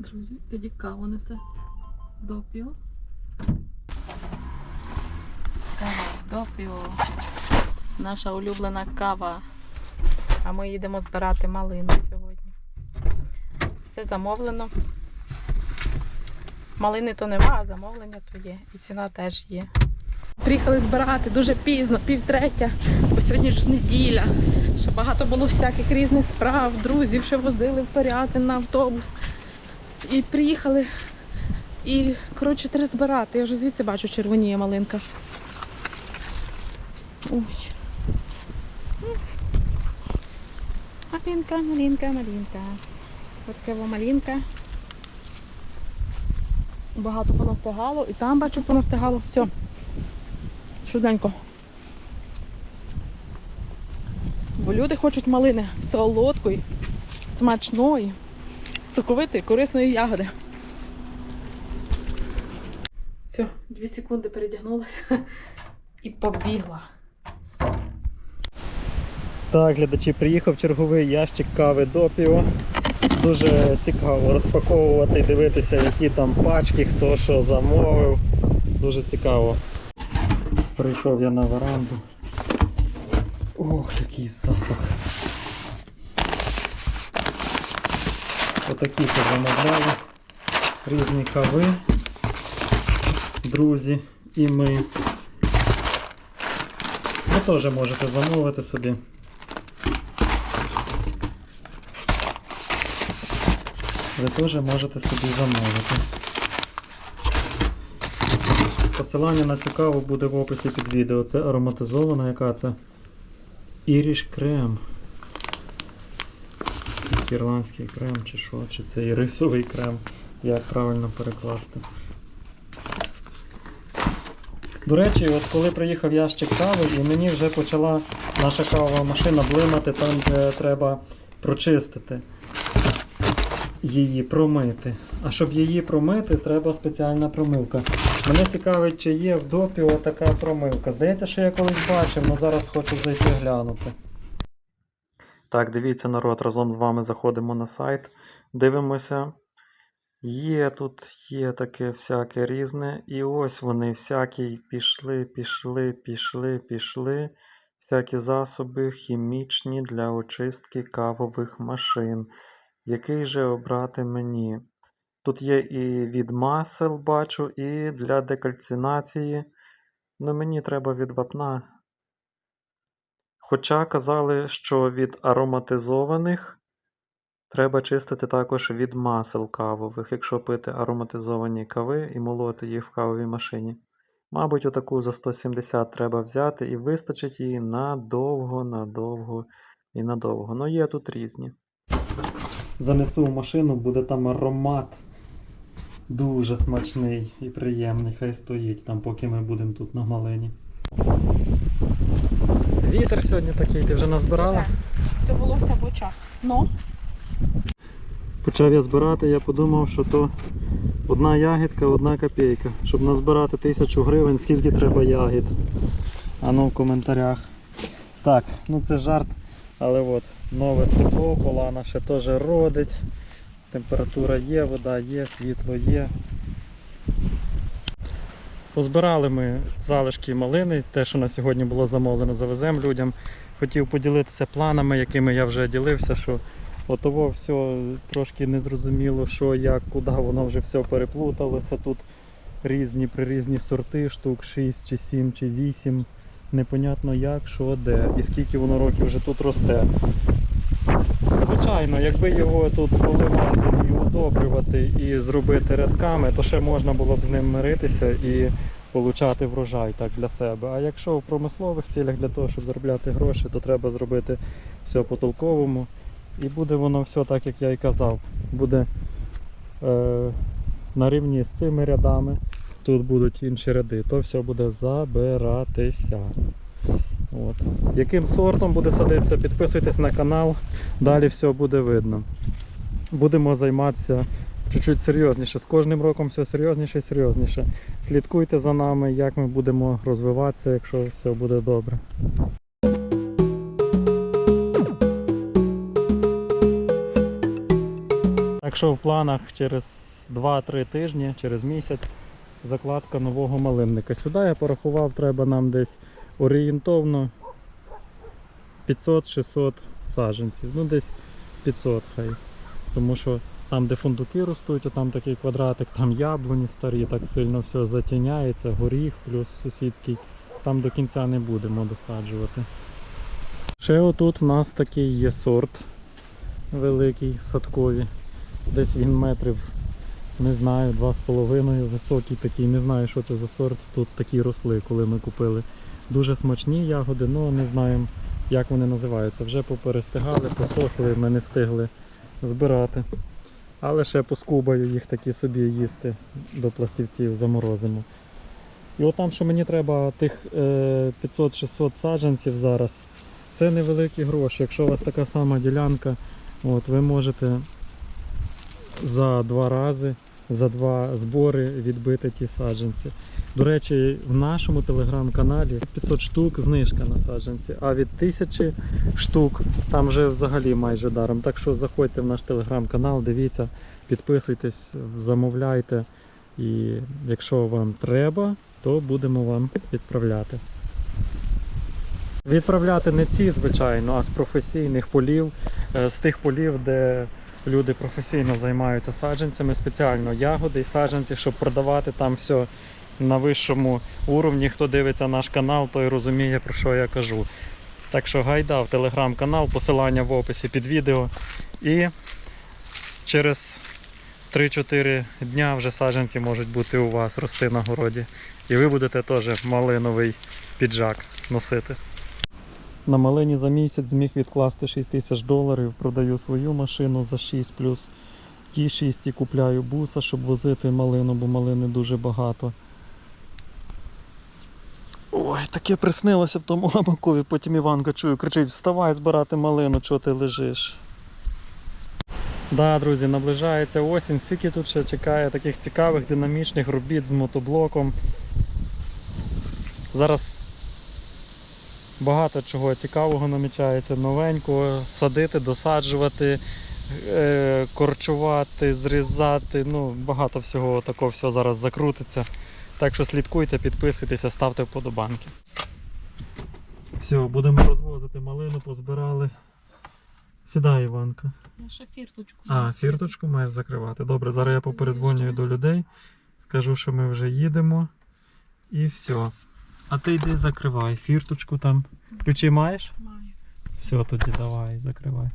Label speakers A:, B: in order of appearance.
A: Друзі, тоді каву несе допіо. Кава допіо. Наша улюблена кава. А ми їдемо збирати малину сьогодні. Все замовлено. Малини то нема, а замовлення то є. І ціна теж є. Приїхали збирати дуже пізно, півтретя, бо сьогодні ж неділя. Ще багато було всяких різних справ, друзів ще возили в Порятин на автобус. І приїхали. І, коротше, треба збирати. Я вже звідси бачу, червоніє малинка. Ой. Малинка, малинка, малинка. Ось така малинка. Багато понастигало, і там бачу понастигало. Все. Швиденько. Бо люди хочуть малини солодкої, смачної, соковитої, корисної ягоди. Все, дві секунди передягнулася і побігла.
B: Так, глядачі, приїхав черговий ящик кави допіо. Дуже цікаво розпаковувати і дивитися, які там пачки, хто що замовив. Дуже цікаво. Прийшов я на веранду. Ох, який запах. Отакі позамовляли. Різні кави. Друзі і ми. Ви теж можете замовити собі. Ви теж можете собі замовити. Посилання на цю каву буде в описі під відео. Це ароматизована, яка це? Іріш крем. Якийсь ірландський крем чи що, чи це ірисовий крем, як правильно перекласти. До речі, от коли приїхав ящик кави, і мені вже почала наша кавова машина блимати там, де треба прочистити її промити. А щоб її промити, треба спеціальна промивка. Мене цікавить, чи є в допіо така промивка. Здається, що я колись бачив, але зараз хочу зайти глянути. Так, дивіться, народ, разом з вами заходимо на сайт, дивимося. Є тут є таке всяке різне. І ось вони всякі пішли, пішли, пішли, пішли. Всякі засоби хімічні для очистки кавових машин. Який же обрати мені? Тут є і від масел, бачу, і для декальцинації. Ну, мені треба від вапна. Хоча казали, що від ароматизованих треба чистити також від масел кавових, якщо пити ароматизовані кави і молоти їх в кавовій машині. Мабуть, отаку за 170 треба взяти і вистачить її надовго, надовго і надовго. Ну, є тут різні. Занесу в машину, буде там аромат. Дуже смачний і приємний. Хай стоїть там, поки ми будемо тут на малині. Вітер сьогодні такий, ти вже назбирала?
A: Це волосся в очах. Ну,
B: Почав я збирати, я подумав, що то одна ягідка, одна копійка. Щоб назбирати тисячу гривень, скільки треба ягід. А ну в коментарях. Так, ну це жарт, але от нове стекло, полана ще теж родить. Температура є, вода є, світло є. Позбирали ми залишки малини, те, що на сьогодні було замовлено, завеземо людям. Хотів поділитися планами, якими я вже ділився, що отово все трошки незрозуміло, що, як, куди, воно вже все переплуталося. Тут різні прирізні сорти, штук 6 чи 7 чи 8. Непонятно як, що, де і скільки воно років вже тут росте. Звичайно, якби його тут поливати і удобрювати і зробити рядками, то ще можна було б з ним миритися і получати врожай так для себе. А якщо в промислових цілях для того, щоб заробляти гроші, то треба зробити все по-толковому. І буде воно все так, як я і казав. Буде е, на рівні з цими рядами. Тут будуть інші ряди, то все буде забиратися. От. Яким сортом буде садитися, підписуйтесь на канал, далі все буде видно. Будемо займатися чуть-чуть серйозніше. З кожним роком все серйозніше і серйозніше. Слідкуйте за нами, як ми будемо розвиватися, якщо все буде добре. Так в планах через 2-3 тижні, через місяць, закладка нового малинника. Сюди я порахував, треба нам десь орієнтовно 500-600 саджанців. Ну десь 500 хай. Тому що там, де фундуки ростуть, там такий квадратик, там яблуні старі, так сильно все затіняється, горіх плюс сусідський. Там до кінця не будемо досаджувати. Ще отут в нас такий є сорт великий в садкові. Десь він метрів, не знаю, два з половиною високий такий. Не знаю, що це за сорт. Тут такі росли, коли ми купили. Дуже смачні ягоди, але не знаємо, як вони називаються. Вже поперестигали, посохли, ми не встигли збирати. Але ще поскубаю їх такі собі їсти до пластівців заморозимо. І от там, що мені треба тих е, 500-600 саджанців зараз, це невеликі гроші. Якщо у вас така сама ділянка, от, ви можете за два рази, за два збори відбити ті саджанці. До речі, в нашому телеграм-каналі 500 штук знижка на саджанці, а від 1000 штук там вже взагалі майже даром. Так що заходьте в наш телеграм-канал, дивіться, підписуйтесь, замовляйте. І якщо вам треба, то будемо вам відправляти. Відправляти не ці, звичайно, а з професійних полів, е, з тих полів, де люди професійно займаються саджанцями, спеціально ягоди і саджанці, щоб продавати там все на вищому уровні. Хто дивиться наш канал, той розуміє, про що я кажу. Так що гайда в телеграм-канал, посилання в описі під відео. І через 3-4 дня вже саджанці можуть бути у вас рости на городі. І ви будете теж малиновий піджак носити. На малині за місяць зміг відкласти 6 тисяч доларів, продаю свою машину за 6 плюс ті 6 і купляю буса, щоб возити малину, бо малини дуже багато. Ой, таке приснилося в тому гамакові, потім Іванка чую, кричить: вставай збирати малину, чого ти лежиш. Да, друзі, наближається осінь. Скільки тут ще чекає таких цікавих динамічних робіт з мотоблоком. Зараз багато чого цікавого намічається, новенького, садити, досаджувати, е, корчувати, зрізати. Ну, багато всього такого всього зараз закрутиться. Так що слідкуйте, підписуйтеся, ставте вподобанки. Все, будемо розвозити малину, позбирали. Сідай, Іванка.
A: Я ще фірточку.
B: А, фірточку маєш закривати. Добре, зараз я поперезвонюю до людей, скажу, що ми вже їдемо. І все. А ти йди закривай фірточку там. Ключі маєш?
A: Маю.
B: Все, тоді давай, закривай.